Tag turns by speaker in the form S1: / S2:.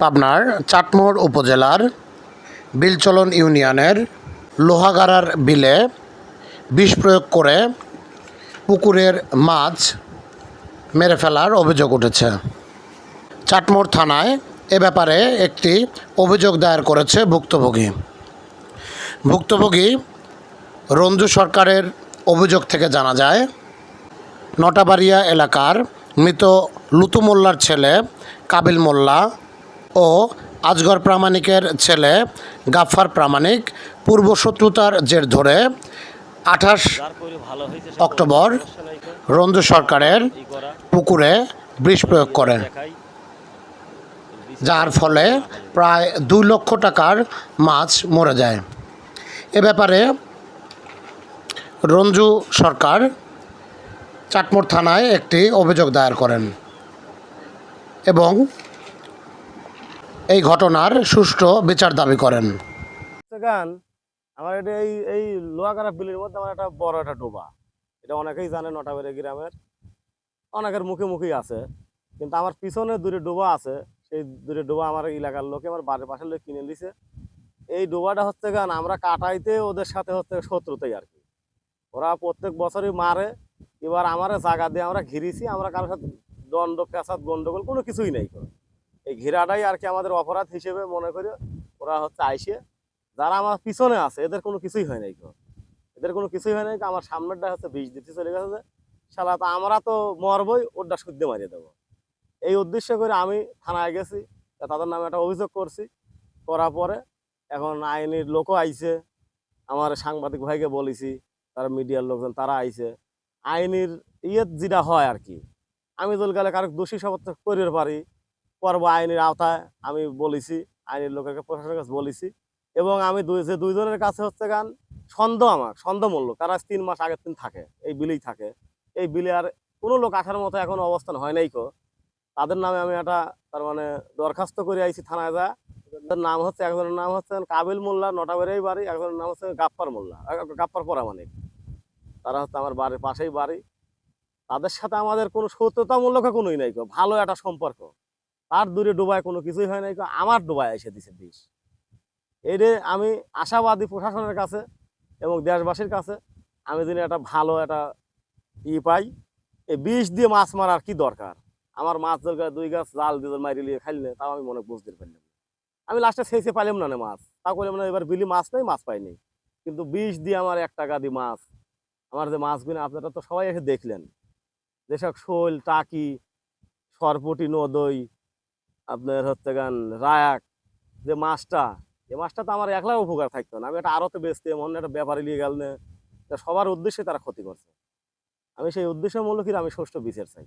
S1: পাবনার চাটমোহর উপজেলার বিলচলন ইউনিয়নের লোহাগাড়ার বিলে বিষ প্রয়োগ করে পুকুরের মাছ মেরে ফেলার অভিযোগ উঠেছে। চাটমোহর থানায় এ ব্যাপারে একটি অভিযোগ দায়ের করেছে ভুক্তভোগী। ভুক্তভোগী রঞ্জু সরকারের অভিযোগ থেকে জানা যায়, নটাবাড়িয়া এলাকার মৃত লুতু মোল্লার ছেলে কাবিল মোল্লা ও আজগর প্রামাণিকের ছেলে গাফফার প্রামাণিক পূর্বশত্রুতার জের ধরে আঠাশ অক্টোবর রঞ্জু সরকারের পুকুরে বিষ প্রয়োগ করে। যার ফলে প্রায় দুই লক্ষ টাকার মাছ মরে যায়। এ ব্যাপারে রঞ্জু সরকার চাটমোড় থানায় একটি অভিযোগ দায়ের করেন এবং এই ঘটনার সুষ্ঠু বিচার দাবি করেন।
S2: গান, আমার এটা এই এই লোহাগাড়া বিলের মধ্যে আমার একটা বড় একটা ডোবা। এটা অনেকেই জানে নটাবেড়ে গ্রামের। অনেকের মুখে মুখেই আছে। কিন্তু আমার পিছনে দূরে ডোবা আছে। সেই দূরে ডোবা আমার এলাকার লোকে আমার বাড়ির পাশের লোক কিনে দিছে এই ডোবাটা হচ্ছে গান, আমরা কাটাইতে ওদের সাথে হচ্ছে শত্রুতেই আর কি। ওরা প্রত্যেক বছরই মারে। এবার আমার জায়গা দিয়ে আমরা ঘিরেছি, আমরা কারোর সাথে দণ্ড পেঁচাদ গন্ডগোল কোনো কিছুই নেই। এই ঘেরাটাই আর কি আমাদের অপরাধ হিসেবে মনে করি ওরা হচ্ছে আইসে। যারা আমার পিছনে আছে, এদের কোনো কিছুই হয় নাই এদের কোনো কিছুই হয় নাই আমার সামনেরটা হচ্ছে বিষ দিতে চলে গেছে যে তো আমরা তো মরবই ওরটা শুদ্ধে মারিয়ে দেবো। এই উদ্দেশ্য করে আমি থানায় গেছি তাদের নামে একটা অভিযোগ করছি। করার পরে এখন আইনের লোকও আইছে, আমার সাংবাদিক ভাইকে বলেছি, তারা মিডিয়ার লোকজন, তারা আইছে। আইনের ইয়ে যেটা হয় আর কি, আমি দলকালে কারও দোষী সাব্যস্ত করতে পারি করব আইনের আওতায় আমি বলেছি, আইনের লোকের প্রশাসনের কাছে বলেছি। এবং আমি দুই যে দুইজনের কাছে হচ্ছে গান সন্দেহ আমার সন্দেহ মূল্য। তারা তিন মাস আগের দিন থাকে, এই বিলেই থাকে। এই বিলে আর কোনো লোক আসার মতো এখন অবস্থান হয় নাই কো। তাদের নামে আমি একটা, তার মানে দরখাস্ত করে আইছি থানায় যা। তার নাম হচ্ছে, একজনের নাম হচ্ছে কাবিল মোল্লা নটাবেরেই বাড়ি, একজনের নাম হচ্ছে গাপ্পার মোল্লা, গাপ্পার পরামানিক। তারা হচ্ছে আমার বাড়ির পাশেই বাড়ি। তাদের সাথে আমাদের কোনো সত্যতামূলক কোনোই নাই কো, ভালো একটা সম্পর্ক। তার দূরে ডুবায় কোনো কিছুই হয় নাই, আমার ডুবায় এসে দিছে বিষ। এরে আমি আশাবাদী প্রশাসনের কাছে এবং দেশবাসীর কাছে আমি যদি একটা ভালো একটা ই পাই, এই বিষ দিয়ে মাছ মারার কি দরকার? আমার মাছ দরকার দুই গাছ, জাল দিয়ে মারি নিয়ে খাইলে, তাও আমি মনে বুঝতে পারলাম আমি লাস্টে শেষে পাইলাম না না মাছ। তা করলাম না, এবার বিলি মাছ নেই, মাছ পাইনি। কিন্তু বিষ দিয়ে আমার এক টাকা দিয়ে মাছ। আমার যে মাছগুলো, আপনারা তো সবাই এসে দেখলেন। যেসব শোল, টাকি, সরপটি, নদই আপনার হচ্ছে গান, রায়াক, যে মাছটা, এই মাছটা তো আমার একলা উপকার থাকতো না। আমি একটা আরতে বেচতে অন্য একটা ব্যাপারে নিয়ে গেল না সবার উদ্দেশ্যে তারা ক্ষতি করছে। আমি সেই উদ্দেশ্যমূলক আমি ষষ্ঠ বিচার চাই।